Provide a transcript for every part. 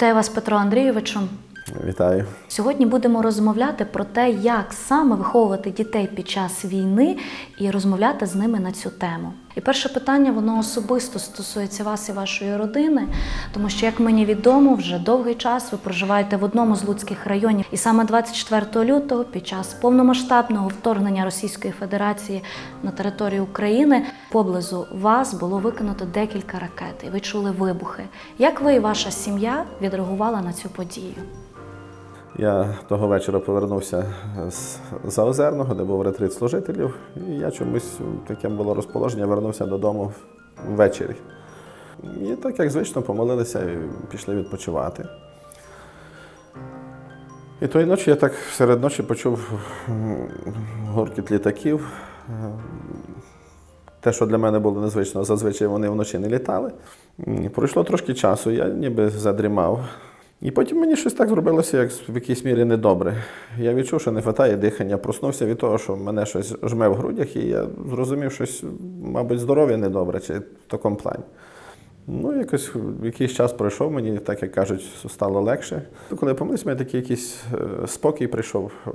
Вітаю вас, Петро Андрійовичу. Вітаю. Сьогодні будемо розмовляти про те, як саме виховувати дітей під час війни і розмовляти з ними на цю тему. І перше питання воно особисто стосується вас і вашої родини, тому що, як мені відомо, вже довгий час ви проживаєте в одному з луцьких районів, і саме 24 лютого, під час повномасштабного вторгнення Російської Федерації на територію України, поблизу вас було викинуто декілька ракет, і ви чули вибухи. Як ви і ваша сім'я відреагували на цю подію? Я того вечора повернувся з Заозерного, де був ретрит служителів, і я чомусь таке було розположення, вернувся додому ввечері. І так як звично помолилися і пішли відпочивати. І тої ночі я так серед ночі почув м, гуркіт літаків. Те, що для мене було незвично, зазвичай вони вночі не літали. Пройшло трошки часу, я ніби задрімав. І потім мені щось так зробилося, як в якійсь мірі недобре. Я відчув, що не вистачає дихання, проснувся від того, що мене щось жме в грудях, і я зрозумів, щось, мабуть, здоров'я недобре, чи в такому плані. Ну, якось якийсь час пройшов, мені, так як кажуть, стало легше. Коли я помилився, мені такий якийсь е, спокій прийшов, е,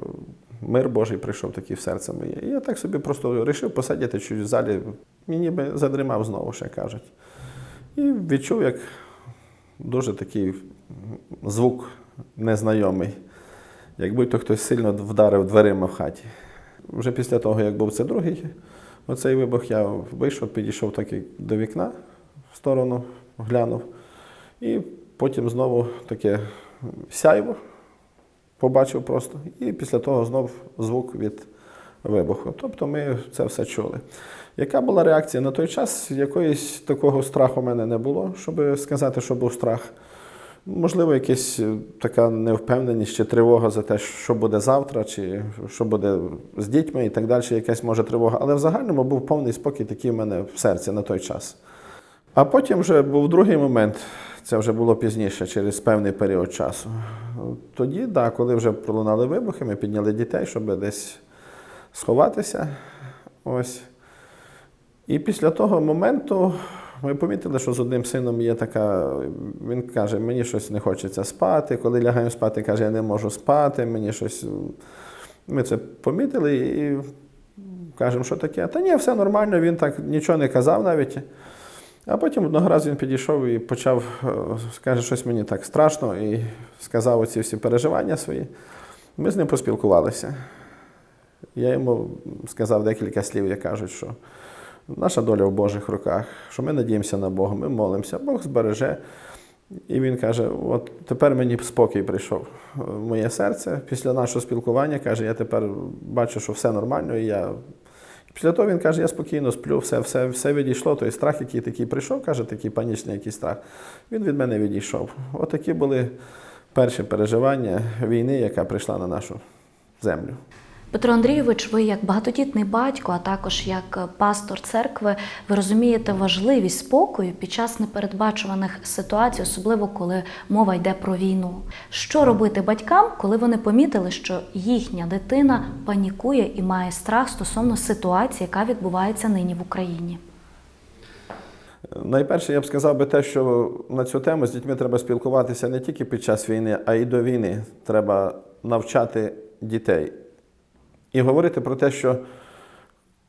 мир Божий прийшов такий в серце моє. І я так собі просто вирішив посидіти чуть в залі, і ніби задрімав знову, ще кажуть. І відчув, як дуже такий звук незнайомий, як будь-то хтось сильно вдарив дверима в хаті. Вже після того, як був це другий оцей вибух, я вийшов, підійшов так і до вікна в сторону, глянув. І потім знову таке сяйво побачив просто. І після того знов звук від вибуху. Тобто ми це все чули. Яка була реакція на той час? Якоїсь такого страху в мене не було, щоб сказати, що був страх. Можливо, якась е, така невпевненість чи тривога за те, що буде завтра, чи що буде з дітьми і так далі, якась може тривога. Але в загальному був повний спокій такий в мене в серці на той час. А потім вже був другий момент, це вже було пізніше, через певний період часу. Тоді, да, коли вже пролунали вибухи, ми підняли дітей, щоб десь сховатися. Ось. І після того моменту ми помітили, що з одним сином є така. Він каже, мені щось не хочеться спати. Коли лягаємо спати, каже, я не можу спати, мені щось. Ми це помітили і кажемо, що таке. Та ні, все нормально, він так нічого не казав навіть. А потім одного разу він підійшов і почав, е, каже, щось мені так страшно, і сказав оці всі переживання свої. Ми з ним поспілкувалися. Я йому сказав декілька слів, як кажуть, що наша доля в Божих руках, що ми надіємося на Бога, ми молимося, Бог збереже. І він каже: от тепер мені спокій прийшов моє серце. Після нашого спілкування каже, я тепер бачу, що все нормально. І я... Після того він каже, я спокійно сплю, все, все, все відійшло. Той страх, який такий прийшов, каже, такий панічний якийсь страх, він від мене відійшов. Отакі були перші переживання війни, яка прийшла на нашу землю. Петро Андрійович, ви як багатодітний батько, а також як пастор церкви, ви розумієте важливість спокою під час непередбачуваних ситуацій, особливо коли мова йде про війну. Що робити батькам, коли вони помітили, що їхня дитина панікує і має страх стосовно ситуації, яка відбувається нині в Україні? Найперше, я б сказав би те, що на цю тему з дітьми треба спілкуватися не тільки під час війни, а й до війни. Треба навчати дітей і говорити про те, що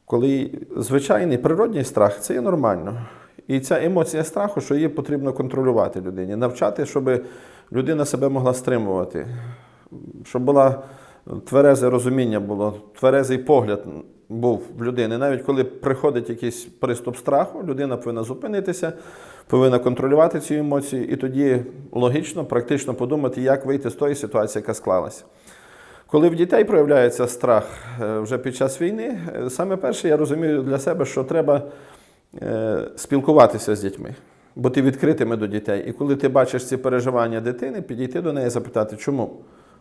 коли звичайний природній страх це є нормально. І ця емоція страху, що її потрібно контролювати людині, навчати, щоб людина себе могла стримувати, щоб була тверезе розуміння було, тверезий погляд був в людини. Навіть коли приходить якийсь приступ страху, людина повинна зупинитися, повинна контролювати ці емоції, і тоді логічно, практично подумати, як вийти з тої ситуації, яка склалася. Коли в дітей проявляється страх е, вже під час війни, е, саме перше я розумію для себе, що треба е, спілкуватися з дітьми, бути відкритими до дітей. І коли ти бачиш ці переживання дитини, підійти до неї і запитати, чому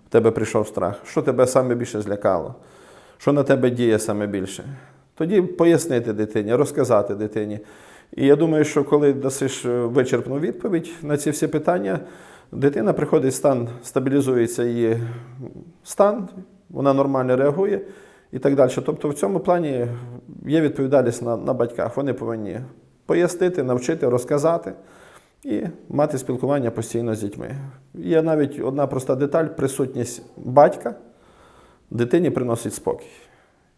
в тебе прийшов страх, що тебе саме більше злякало, що на тебе діє саме більше. Тоді пояснити дитині, розказати дитині. І я думаю, що коли дасиш вичерпну відповідь на ці всі питання, дитина приходить в стан, стабілізується її стан, вона нормально реагує і так далі. Тобто в цьому плані є відповідальність на, на батьках. Вони повинні пояснити, навчити, розказати. і мати спілкування постійно з дітьми. Є навіть одна проста деталь: присутність батька дитині приносить спокій.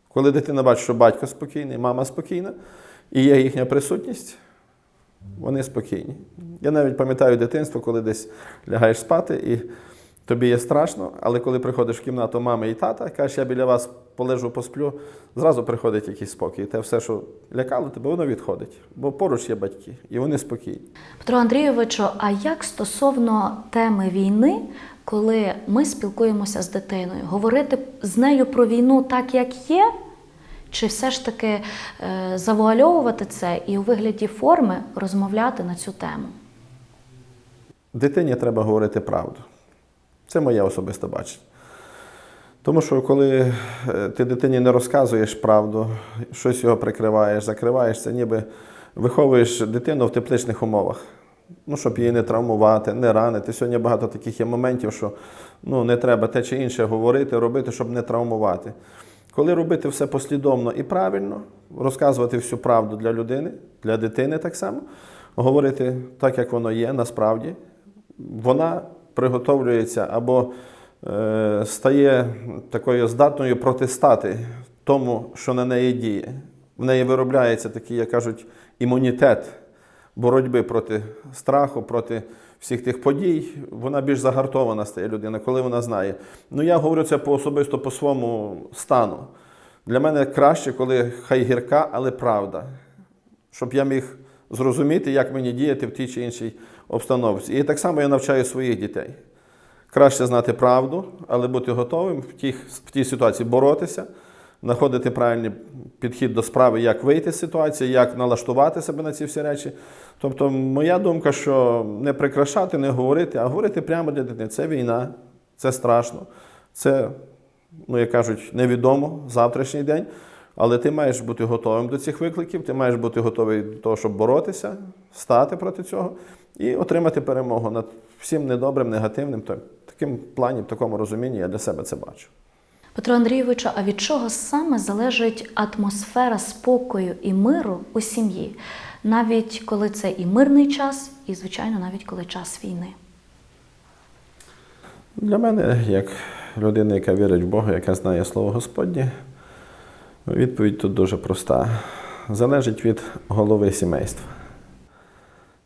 Коли дитина бачить, що батько спокійний, мама спокійна, і є їхня присутність, вони спокійні. Я навіть пам'ятаю дитинство, коли десь лягаєш спати, і тобі є страшно, але коли приходиш в кімнату мами і тата, кажеш, я біля вас полежу, посплю, зразу приходить якийсь спокій. Те все, що лякало тебе, воно відходить. Бо поруч є батьки, і вони спокійні. Петро Андрійовичу, а як стосовно теми війни, коли ми спілкуємося з дитиною, говорити з нею про війну так, як є, чи все ж таки е, завуальовувати це і у вигляді форми розмовляти на цю тему? Дитині треба говорити правду. Це моє особисте бачення. Тому що коли е, ти дитині не розказуєш правду, щось його прикриваєш, закриваєш, це ніби виховуєш дитину в тепличних умовах. Ну, щоб її не травмувати, не ранити. Сьогодні багато таких є моментів, що ну, не треба те чи інше говорити, робити, щоб не травмувати. Коли робити все послідовно і правильно, розказувати всю правду для людини, для дитини так само, говорити так, як воно є, насправді, вона приготовлюється або е, стає такою здатною протистати тому, що на неї діє. В неї виробляється такий, як кажуть, імунітет боротьби проти страху, проти всіх тих подій. Вона більш загартована стає людина, коли вона знає. Ну, я говорю це по особисто по своєму стану. Для мене краще, коли хай гірка, але правда. Щоб я міг зрозуміти, як мені діяти в тій чи іншій обстановці. І так само я навчаю своїх дітей. Краще знати правду, але бути готовим в тій, в тій ситуації боротися, знаходити правильний підхід до справи, як вийти з ситуації, як налаштувати себе на ці всі речі. Тобто, моя думка, що не прикрашати, не говорити, а говорити прямо для дитини. Це війна, це страшно, це, ну як кажуть, невідомо завтрашній день. Але ти маєш бути готовим до цих викликів, ти маєш бути готовий до того, щоб боротися, стати проти цього і отримати перемогу над всім недобрим, негативним. Такому плані, в такому розумінні я для себе це бачу. Петро Андрійовичу, а від чого саме залежить атмосфера спокою і миру у сім'ї, навіть коли це і мирний час, і, звичайно, навіть коли час війни? Для мене, як людина, яка вірить в Бога, яка знає Слово Господнє, відповідь тут дуже проста. Залежить від голови сімейства.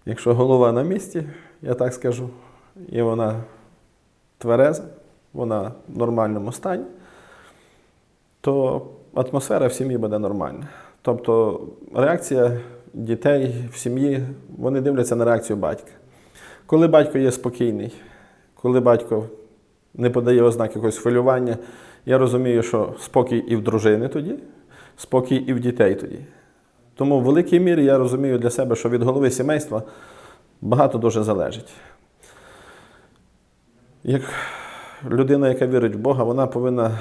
Якщо голова на місці, я так скажу, і вона твереза, вона в нормальному стані, то атмосфера в сім'ї буде нормальна. Тобто реакція дітей в сім'ї, вони дивляться на реакцію батька. Коли батько є спокійний, коли батько не подає ознак якогось хвилювання, я розумію, що спокій і в дружини тоді, спокій і в дітей тоді. Тому в великій мірі я розумію для себе, що від голови сімейства багато дуже залежить. Як людина, яка вірить в Бога, вона повинна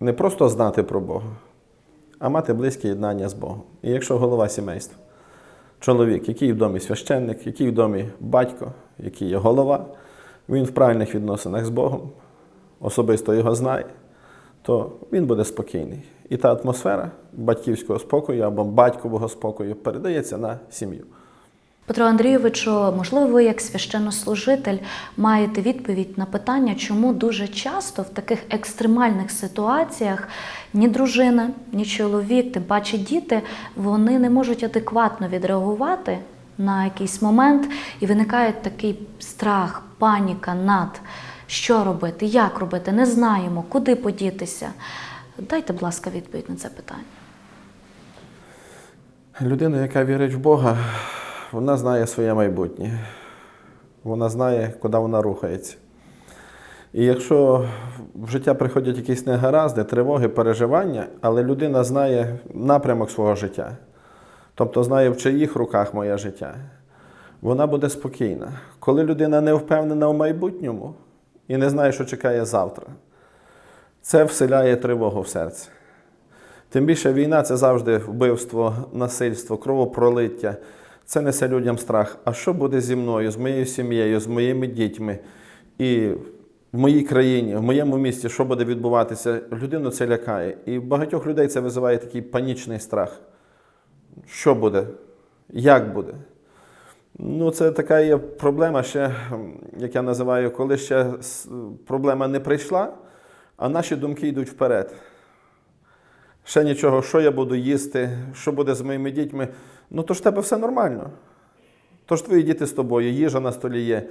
не просто знати про Бога, а мати близьке єднання з Богом. І якщо голова сімейства, чоловік, який в домі священник, який в домі батько, який є голова, він в правильних відносинах з Богом, особисто його знає, то він буде спокійний. І та атмосфера батьківського спокою або батькового спокою передається на сім'ю. Петро Андрійовичу, можливо, ви як священнослужитель маєте відповідь на питання, чому дуже часто в таких екстремальних ситуаціях ні дружина, ні чоловік, тим паче діти, вони не можуть адекватно відреагувати на якийсь момент, і виникає такий страх, паніка над що робити, як робити, не знаємо, куди подітися. Дайте, будь ласка, відповідь на це питання. Людина, яка вірить в Бога, вона знає своє майбутнє. Вона знає, куди вона рухається. І якщо в життя приходять якісь негаразди, тривоги, переживання, але людина знає напрямок свого життя, тобто знає, в чиїх руках моє життя, вона буде спокійна. Коли людина не впевнена в майбутньому і не знає, що чекає завтра, це вселяє тривогу в серце. Тим більше війна це завжди вбивство, насильство, кровопролиття. Це несе людям страх. А що буде зі мною, з моєю сім'єю, з моїми дітьми і в моїй країні, в моєму місті, що буде відбуватися? Людину це лякає. І в багатьох людей це визиває такий панічний страх. Що буде? Як буде? Ну, це така є проблема ще, як я називаю, коли ще проблема не прийшла, а наші думки йдуть вперед. Ще нічого, що я буду їсти, що буде з моїми дітьми. Ну, то ж в тебе все нормально. Тож твої діти з тобою, їжа на столі є.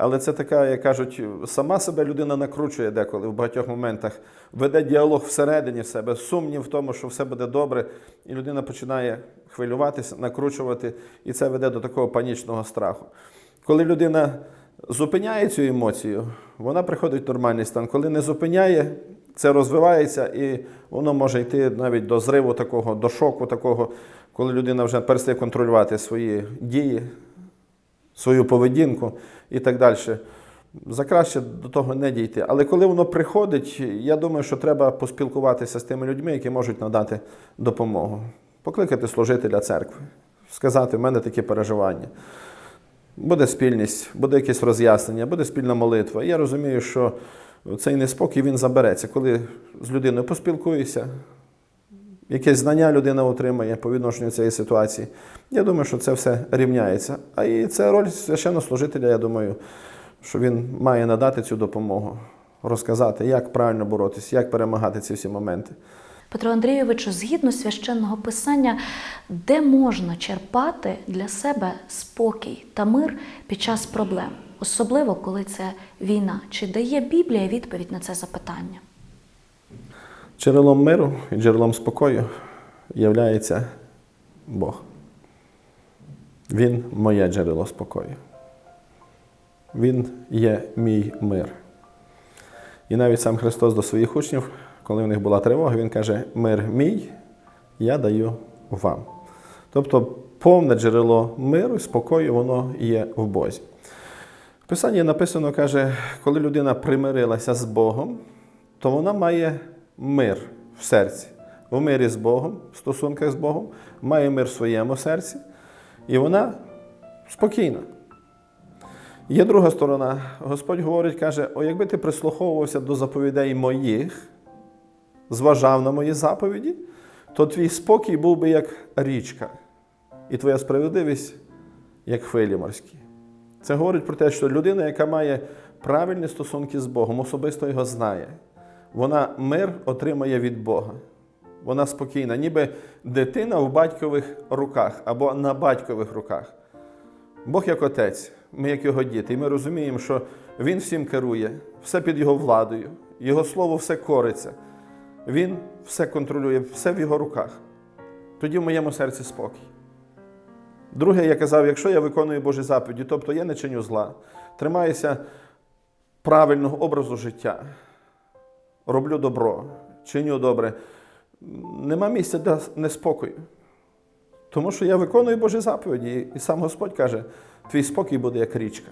Але це така, як кажуть, сама себе людина накручує деколи в багатьох моментах, веде діалог всередині в себе, сумнів в тому, що все буде добре, і людина починає хвилюватися, накручувати, і це веде до такого панічного страху. Коли людина зупиняє цю емоцію, вона приходить в нормальний стан. Коли не зупиняє, це розвивається, і воно може йти навіть до зриву такого, до шоку такого, коли людина вже перестає контролювати свої дії, свою поведінку і так далі. Закраще до того не дійти. Але коли воно приходить, я думаю, що треба поспілкуватися з тими людьми, які можуть надати допомогу. Покликати служителя церкви, сказати, в мене такі переживання. Буде спільність, буде якесь роз'яснення, буде спільна молитва. Я розумію, що цей неспокій він забереться, коли з людиною поспілкуюся, якесь знання людина отримає по відношенню цієї ситуації. Я думаю, що це все рівняється. А і це роль священнослужителя, я думаю, що він має надати цю допомогу, розказати, як правильно боротися, як перемагати ці всі моменти. Петро Андрійовичу, згідно священного писання, де можна черпати для себе спокій та мир під час проблем, особливо коли це війна? Чи дає Біблія відповідь на це запитання? Джерелом миру і джерелом спокою являється Бог. Він моє джерело спокою. Він є мій мир. І навіть сам Христос до своїх учнів, коли в них була тривога, Він каже: Мир мій, я даю вам. Тобто повне джерело миру і спокою, воно є в Бозі. В Писанні написано, каже, коли людина примирилася з Богом, то вона має мир в серці, в мирі з Богом, в стосунках з Богом, має мир в своєму серці, і вона спокійна. Є друга сторона. Господь говорить, каже: о, якби ти прислуховувався до заповідей моїх, зважав на мої заповіді, то твій спокій був би як річка, і твоя справедливість як хвилі морські. Це говорить про те, що людина, яка має правильні стосунки з Богом, особисто його знає, вона мир отримає від Бога. Вона спокійна, ніби дитина в батькових руках або на батькових руках. Бог як отець, ми як його діти, і ми розуміємо, що Він всім керує, все під його владою, Його слово все кориться, Він все контролює, все в його руках. Тоді в моєму серці спокій. Друге, я казав, якщо я виконую Божі заповіді, тобто я не чиню зла, тримаюся правильного образу життя, роблю добро, чиню добре, нема місця для неспокою. Тому що я виконую Божі заповіді, і сам Господь каже, твій спокій буде як річка.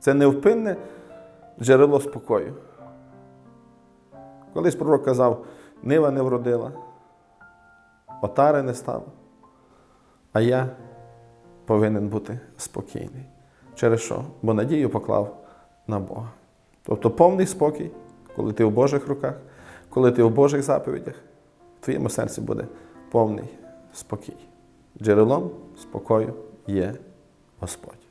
Це невпинне джерело спокою. Колись пророк казав, нива не вродила, отари не стало, а я повинен бути спокійний. Через що? Бо надію поклав на Бога. Тобто повний спокій, коли ти в Божих руках, коли ти в Божих заповідях, в твоєму серці буде повний спокій. Джерелом спокою є Господь.